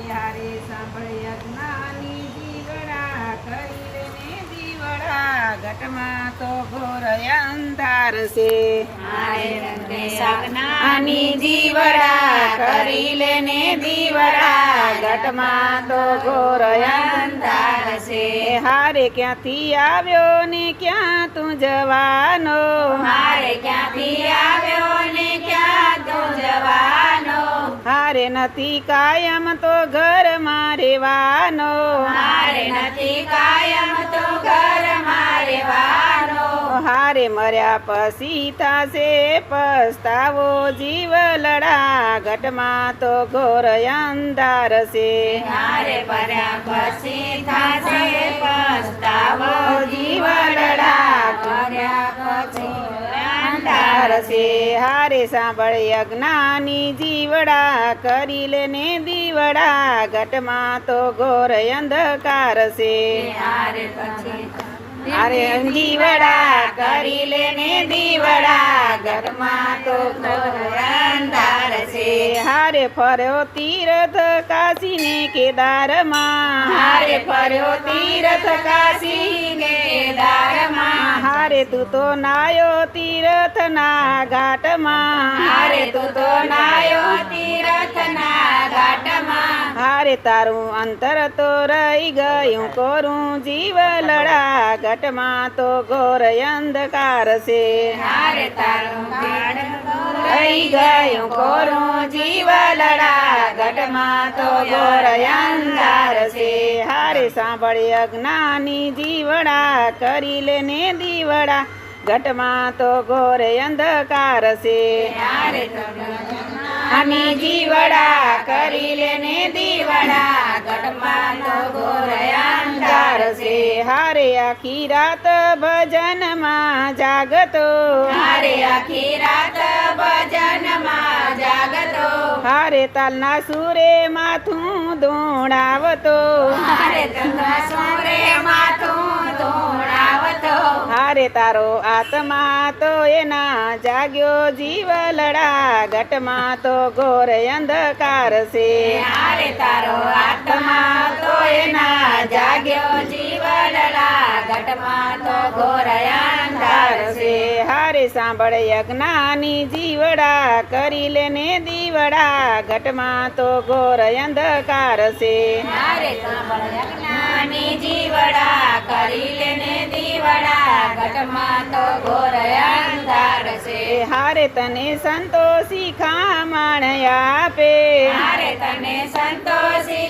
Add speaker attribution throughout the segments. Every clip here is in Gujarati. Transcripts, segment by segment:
Speaker 1: હારે સાંભળે અજ્ઞાની દીવડા કરી દીવડા. ઘટમાં તો ઘોર અંધાર છે.
Speaker 2: જ્ઞાની દીવડા કરી લેને દીવડા.
Speaker 1: ઘટમાં તો ઘોર અંધાર છે. હારે ક્યાંથી આવ્યો ને ક્યાં તું જવાનો?
Speaker 2: હારે ક્યાંથી આવ્યો ને ક્યાં તું જવાનો?
Speaker 1: હારે નથી કાયમ તો ઘરમાં રહેવાનો
Speaker 2: મારે નથી કાયમ તો ઘર મારે વાનો
Speaker 1: હારે મર્યા પછી થાશે પસ્તાવો જીવ લડા ઘટમાં તો ઘોર અંધાર છે.
Speaker 2: હારે મર્યા પછી થાશે પસ્તાવો
Speaker 1: છે હારે સાંભળે અજ્ઞાની જીવડા કરી લેને દીવડા ઘટમાં તો ઘોર અંધકાર છે. અરે જીવડા કરી લેને દીવડા ઘરમાં તો ઘોર અંધાર છે. હારે ફર્યો તીરથ કાશી ને કેદારમાં.
Speaker 2: હારે ફર્યો તીરથ કાશી ને કેદારમાં.
Speaker 1: હારે તું તો નાયો તીરથ ના ઘાટમાં.
Speaker 2: હારે તું તો નાયો તીરથના ઘાટમાં.
Speaker 1: હારે તારું અંતર તો રહી ગયું કોરું જીવ લડા ઘટમાં તો ઘોર અંધકાર છે.
Speaker 2: હારે તારું
Speaker 1: રહી ગયું કોરું જીવ લડા ઘટમાં તો ઘોર હારે સાંભળે અજ્ઞાની જીવડા, કરી લેને દીવડા. ઘટમાં તો ઘોર અંધકાર છે. આની જીવડા, કરી લેને
Speaker 2: દીવડા. ઘટમાં તો ઘોર
Speaker 1: હારે આખી રાત ભજનમાં જાગતો.
Speaker 2: હારે આખી રાત ભજનમાં જાગતો.
Speaker 1: હારે તાલના સુરે માથું દોડાવતો
Speaker 2: હારે તના સુરે માથું ધોણાવતો.
Speaker 1: હારે તારો આત્મા તો એના જાગ્યો જીવ લડા ઘટમાં તો ઘોર અંધકાર છે.
Speaker 2: હારે તારો આત્મા તો એના જાગ્યો જીવનલા ઘટમાં તો ઘોર અંધકાર છે.
Speaker 1: હારે સાંભળે અજ્ઞાની જીવડા કરી લેને દીવડા ઘટમાં તો ઘોર અંધકાર છે.
Speaker 2: હારે સાંભળ જ્ઞાની જીવડા કરી ઘટમાં તો ઘોર અંધાર છે.
Speaker 1: હારે તને સંતોષી ખામણ આપે.
Speaker 2: હારે તને સંતોષી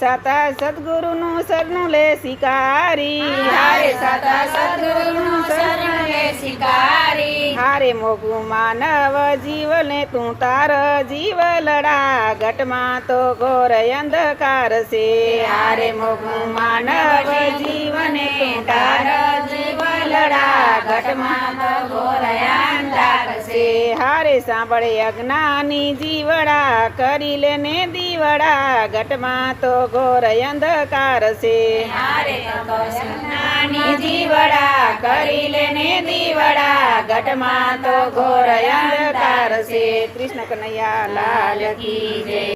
Speaker 1: સાતા સદગુરુનું સરનું લે શિકારી.
Speaker 2: હારે સદા સદગુરુનું શરણ લે શિકારી.
Speaker 1: હારે મોગું માનવ જીવને તું તાર જીવ લડા. ઘટમાં તો ઘોર અંધકાર છે. હારે મોગું માનવ જીવને તું તાર જીવ લડા. ઘટમાં તો સાંભળે અજ્ઞાની જીવડા કરી લેને દીવડા. ઘટમાં તો ઘોર અંધકાર છે.
Speaker 2: જીવડા કરી લેને દીવડા.
Speaker 1: ઘટમાં તો ઘોર અંધકાર છે. કૃષ્ણ કનૈયા લાલ કી જય.